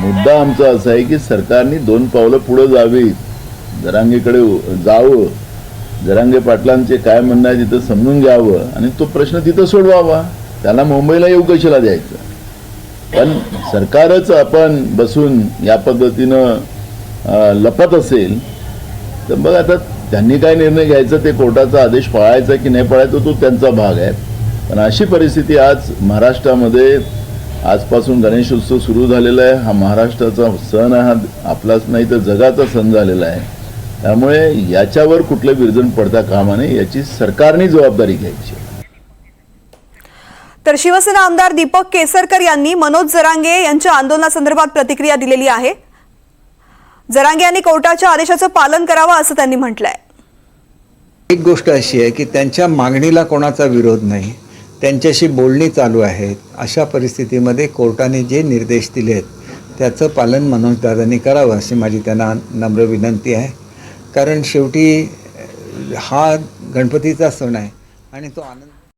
मुद्दा आमचा असा आहे की सरकारने दोन पावलं पुढं जावीत. जरांगेकडे जावं. जरांगे पाटलांचे काय म्हणणं आहे तिथं समजून घ्यावं आणि तो प्रश्न तिथं सोडवावा. त्याला मुंबईला येऊ कशाला द्यायचं? पण सरकारच आपण बसून या पद्धतीनं लपत असेल तर मग आता त्यांनी काय निर्णय घ्यायचा ते कोर्टाचा आदेश पाळायचा की नाही पाळायचा तो त्यांचा भाग आहे. पण अशी परिस्थिती आज महाराष्ट्रामध्ये आजपासून गणेशोत्सव सुरू झालेला आहे. हा महाराष्ट्राचा सण आहे. हा आपलाच नाही तर जगाचा सण झालेला आहे. त्यामुळे याच्यावर कुठलं विरजण पडता कामा नये याची सरकारने जबाबदारी घ्यायची तर शिवसेना आमदार दीपक केसरकर यांनी मनोज जरांगे यांच्या आंदोलनासंदर्भात प्रतिक्रिया दिलेली आहे. जरांगे यांनी कोर्टाच्या आदेशाचं पालन करावं असं त्यांनी म्हटलंय. एक गोष्ट अशी आहे की त्यांच्या मागणीला कोणाचा विरोध नाही. त्यांच्याशी बोलणी चालू आहेत. अशा परिस्थितीमध्ये कोर्टाने जे निर्देश दिले आहेत त्याचं पालन मनोजदादांनी करावं अशी माझी त्यांना नम्र विनंती आहे. कारण शेवटी हा गणपतीचा सण आहे आणि तो आनंद